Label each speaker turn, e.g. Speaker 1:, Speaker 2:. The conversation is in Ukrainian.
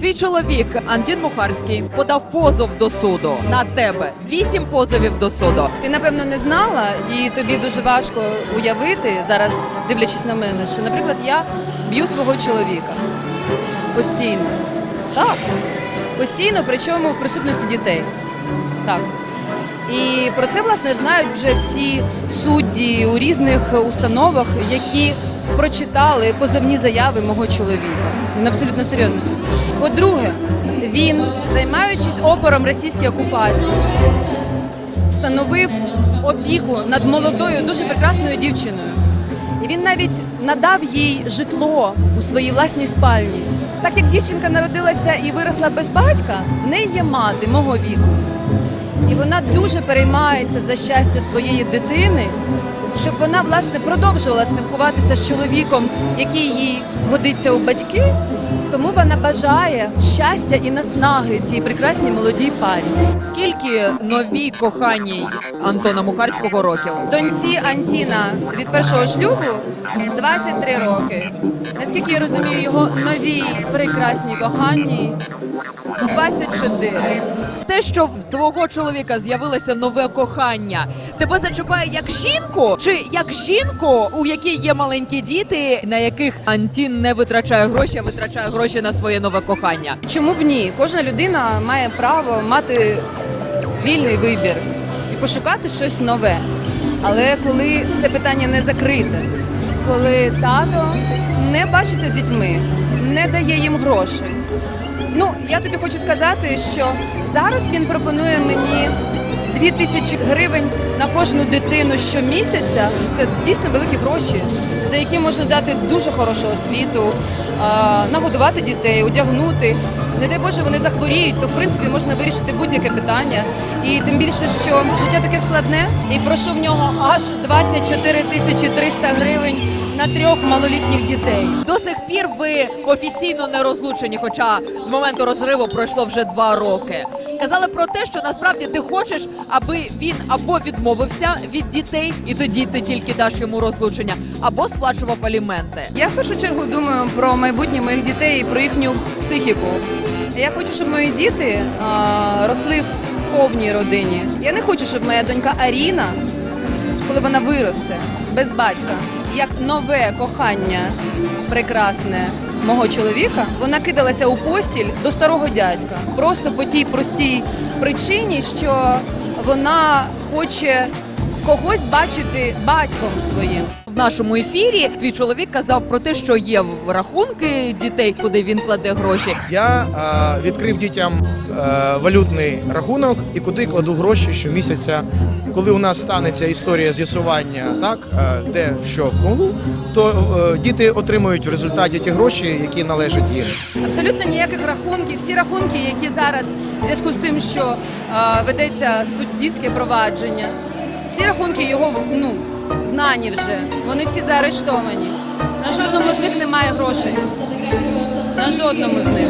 Speaker 1: Твій чоловік Антін Мухарський подав позов до суду на тебе. Вісім позовів до суду.
Speaker 2: Ти напевно не знала, і тобі дуже важко уявити зараз, дивлячись на мене, що, наприклад, я б'ю свого чоловіка постійно. Так. Постійно, причому в присутності дітей. Так. І про це, власне, знають вже всі судді у різних установах, які прочитали позовні заяви мого чоловіка. Він абсолютно серйозно. По-друге, він, займаючись опором російській окупації, встановив опіку над молодою, дуже прекрасною дівчиною. І він навіть надав їй житло у своїй власній спальні. Так як дівчинка народилася і виросла без батька, в неї є мати мого віку. І вона дуже переймається за щастя своєї дитини, щоб вона власне продовжувала спілкуватися з чоловіком, який їй годиться у батьки. Тому вона бажає щастя і наснаги цій прекрасній молодій парі.
Speaker 1: Скільки новій коханій Антона Мухарського років?
Speaker 2: Доньці Антіна від першого шлюбу 23 роки. Наскільки я розумію, його новій прекрасній коханій 24.
Speaker 1: Те, що в твого чоловіка з'явилося нове кохання, тебе зачіпає як жінку, чи як жінку, у якій є маленькі діти, на яких Антін не витрачає гроші, а витрачає гроші на своє нове кохання?
Speaker 2: Чому б ні? Кожна людина має право мати вільний вибір і пошукати щось нове. Але коли це питання не закрите, коли тато не бачиться з дітьми, не дає їм грошей. Ну, я тобі хочу сказати, що зараз він пропонує мені 2 тисячі гривень на кожну дитину щомісяця. Це дійсно великі гроші, за які можна дати дуже хорошу освіту, нагодувати дітей, одягнути. Не дай Боже, вони захворіють, то в принципі можна вирішити будь-яке питання. І тим більше, що життя таке складне, і прошу в нього аж 24 тисячі 300 гривень на трьох малолітніх дітей.
Speaker 1: До сих пір ви офіційно не розлучені, хоча з моменту розриву пройшло вже два роки. Казали про те, що насправді ти хочеш, аби він або відмовився від дітей, і тоді ти тільки даш йому розлучення, або сплачував аліменти.
Speaker 2: Я в першу чергу думаю про майбутнє моїх дітей і про їхню психіку. Я хочу, щоб мої діти а, росли в повній родині. Я не хочу, щоб моя донька Аріна, коли вона виросте без батька, як нове кохання прекрасне мого чоловіка, вона кидалася у постіль до старого дядька. Просто по тій простій причині, що вона хоче когось бачити батьком своїм.
Speaker 1: В нашому ефірі твій чоловік казав про те, що є рахунки дітей, куди він кладе гроші.
Speaker 3: Я е, відкрив дітям е, валютний рахунок і куди кладу гроші щомісяця. Коли у нас станеться історія з'ясування, так е, де що кому, то е, діти отримують в результаті ті гроші, які належать їм.
Speaker 2: Абсолютно ніяких рахунків. Всі рахунки, які зараз в зв'язку з тим, що е, ведеться суддівське провадження, всі рахунки його ну, знані вже. Вони всі заарештовані. На жодному з них немає грошей. На жодному з них.